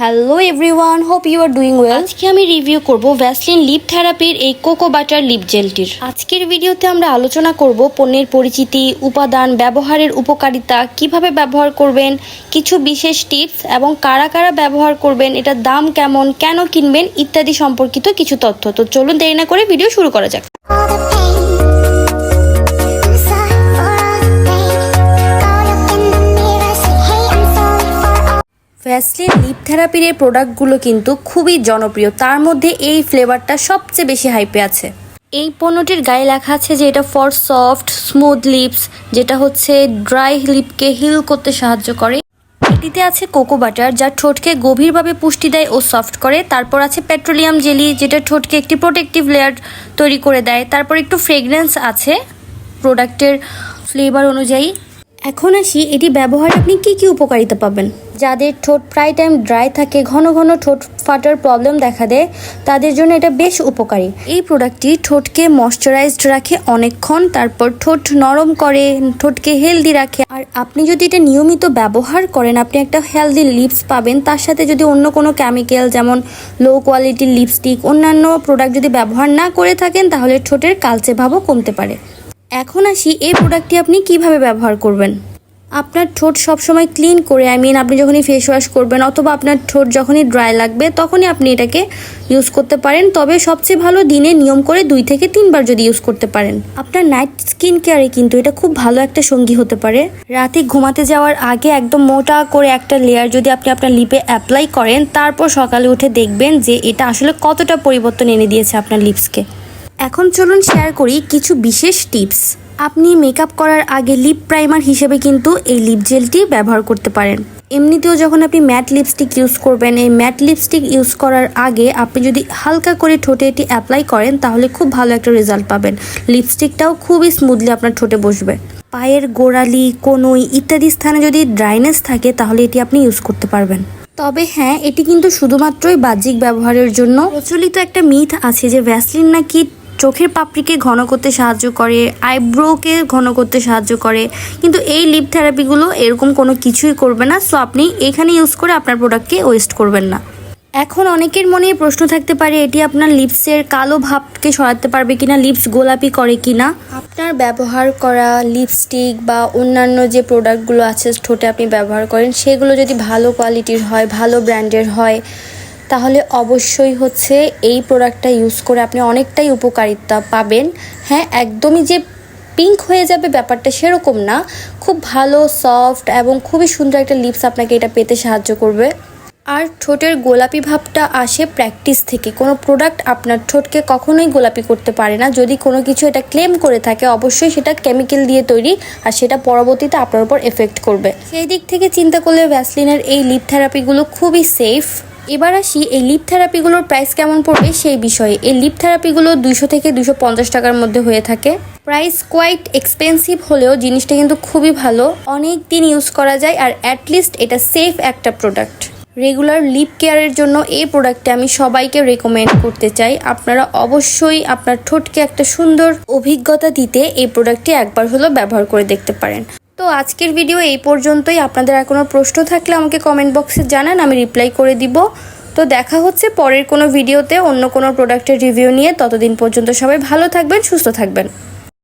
Hello everyone hope you are doing well আজকে আমি review করব ভ্যাসলিন লিপ থেরাপির এই কোকো বাটার লিপ জেলটির আজকের ভিডিওতে আমরা আলোচনা করব পণ্যের পরিচিতি উপাদান ব্যবহারের উপকারিতা কীভাবে ব্যবহার করবেন কিছু বিশেষ টিপস এবং কারা কারা ব্যবহার করবেন এটার দাম কেমন কেন কিনবেন ইত্যাদি সম্পর্কিত কিছু তথ্য। তো চলুন দেরি না করে ভিডিও শুরু করা যাক। ভ্যাসলিন লিপ থেরাপির এই প্রোডাক্টগুলো কিন্তু খুবই জনপ্রিয়। তার মধ্যে এই ফ্লেভারটা সবচেয়ে বেশি হাইপে আছে। এই পণ্যটির গায়ে লেখা আছে যে এটা ফর সফট স্মুথ লিপস যেটা হচ্ছে ড্রাই লিপকে হিল করতে সাহায্য করে। এটিতে আছে কোকো বাটার যা ঠোঁটকে গভীরভাবে পুষ্টি দেয় ও সফট করে। তারপর আছে পেট্রোলিয়াম জেলি যেটা ঠোঁটকে একটি প্রোটেক্টিভ লেয়ার তৈরি করে দেয়। তারপর একটু ফ্রেগরেন্স আছে প্রোডাক্টের ফ্লেভার অনুযায়ী। এখন আসি, এটি ব্যবহারে আপনি কি কি উপকারিতা পাবেন? যাদের ঠোঁট প্রায় টাইম ড্রাই থাকে, ঘন ঘন ঠোঁট ফাটার প্রবলেম দেখা দেয়, তাদের জন্য এটা বেশ উপকারী। এই প্রোডাক্টটি ঠোঁটকে ময়শ্চারাইজড রাখে অনেকক্ষণ, তারপর ঠোঁট নরম করে, ঠোঁটকে হেলদি রাখে। আর আপনি যদি এটা নিয়মিত ব্যবহার করেন, আপনি একটা হেলদি লিপস পাবেন। তার সাথে যদি অন্য কোনো কেমিক্যাল যেমন লো কোয়ালিটির লিপস্টিক অন্যান্য প্রোডাক্ট যদি ব্যবহার না করে থাকেন, তাহলে ঠোঁটের কালচে ভাবও কমতে পারে। এখন আসি এই প্রোডাক্টটি আপনি কীভাবে ব্যবহার করবেন? আপনার ঠোঁট সবসময় ক্লিন করে আই মিন আপনি যখনই ফেস ওয়াশ করবেন অথবা আপনার ঠোঁট যখনই ড্রাই লাগবে, তখনই আপনি এটাকে ইউজ করতে পারেন। তবে সবচেয়ে ভালো দিনে নিয়ম করে দুই থেকে তিনবার যদি ইউজ করতে পারেন। আপনার নাইট স্কিন কেয়ারে কিন্তু এটা খুব ভালো একটা সঙ্গী হতে পারে। রাতে ঘুমাতে যাওয়ার আগে একদম মোটা করে একটা লেয়ার যদি আপনি আপনার লিপে অ্যাপ্লাই করেন, তারপর সকালে উঠে দেখবেন যে এটা আসলে কতটা পরিবর্তন এনে দিয়েছে আপনার লিপসকে এখন চলুন শেয়ার করি কিছু বিশেষ টিপস আপনি মেকআপ করার আগে লিপ প্রাইমার হিসেবে কিন্তু এই লিপ জেলটি ব্যবহার করতে পারেন। এমনিতেও যখন আপনি ম্যাট লিপস্টিক ইউজ করবেন, এই ম্যাট লিপস্টিক ইউজ করার আগে আপনি যদি হালকা করে ঠোঁটে এটি অ্যাপ্লাই করেন, তাহলে খুব ভালো একটা রেজাল্ট পাবেন। লিপস্টিকটাও খুবই স্মুথলি আপনার ঠোঁটে বসবে। পায়ের গোড়ালি কনুই ইত্যাদি স্থানে যদি ড্রাইনেস থাকে, তাহলে এটি আপনি ইউজ করতে পারবেন। তবে হ্যাঁ এটি কিন্তু শুধুমাত্রই বাহ্যিক ব্যবহারের জন্য। প্রচলিত একটা মিথ আছে যে ভ্যাসলিন নাকি চোখের পাপড়িকে ঘন করতে সাহায্য করে আইব্রোকে ঘন করতে সাহায্য করে। কিন্তু এই লিপ থেরাপিগুলো এরকম কোনো কিছুই করবে না সো আপনি এখানে ইউজ করে আপনার প্রোডাক্টকে ওয়েস্ট করবেন না। এখন অনেকের মনে প্রশ্ন থাকতে পারে, এটি আপনার লিপসের কালো ভাবকে সরাতে পারবে কিনা লিপস গোলাপি করে কিনা? আপনার ব্যবহার করা লিপস্টিক বা অন্যান্য যে প্রোডাক্টগুলো আছে, ঠোঁটে আপনি ব্যবহার করেন, সেগুলো যদি ভালো কোয়ালিটির হয়, ভালো ব্র্যান্ডের হয় তাহলে অবশ্যই হচ্ছে এই প্রোডাক্টটা ইউজ করে আপনি অনেকটাই উপকারিতা পাবেন। হ্যাঁ একদমই যে পিঙ্ক হয়ে যাবে ব্যাপারটা সেরকম না। খুব ভালো সফট এবং খুবই সুন্দর একটা লিপস আপনাকে এটা পেতে সাহায্য করবে। আর ঠোঁটের গোলাপি ভাবটা আসে প্র্যাকটিস থেকে। কোনো প্রোডাক্ট আপনার ঠোঁটকে কখনোই গোলাপি করতে পারে না। যদি কোনো কিছু এটা ক্লেম করে থাকে, অবশ্যই সেটা কেমিক্যাল দিয়ে তৈরি আর সেটা পরবর্তীতে আপনার উপর এফেক্ট করবে। সেই দিক থেকে চিন্তা করলে ভ্যাসলিনের এই লিপ থেরাপিগুলো খুবই সেফ এবার আসি এই লিপ থেরাপিগুলোর প্রাইস কেমন পড়বে সেই বিষয়ে। এই লিপ থেরাপিগুলো দুইশো থেকে দুশো পঞ্চাশ টাকার মধ্যে হয়ে থাকে। প্রাইস কোয়াইট এক্সপেন্সিভ হলেও জিনিসটা কিন্তু খুবই ভালো। অনেক দিন ইউজ করা যায় আর অ্যাটলিস্ট এটা সেফ একটা প্রোডাক্ট রেগুলার লিপ কেয়ারের জন্য এই প্রোডাক্টটা আমি সবাইকে রেকমেন্ড করতে চাই। আপনারা অবশ্যই আপনার ঠোঁটকে একটা সুন্দর অভিজ্ঞতা দিতে এই প্রোডাক্টটি একবার হলেও ব্যবহার করে দেখতে পারেন। তো আজকের ভিডিও এই পর্যন্তই। আপনাদের আর কোনো প্রশ্ন থাকলে আমাকে কমেন্ট বক্সে জানান, আমি রিপ্লাই করে দিব। তো দেখা হচ্ছে পরের কোনো ভিডিওতে অন্য কোনো প্রোডাক্টের রিভিউ নিয়ে। ততদিন পর্যন্ত সবাই ভালো থাকবেন, সুস্থ থাকবেন।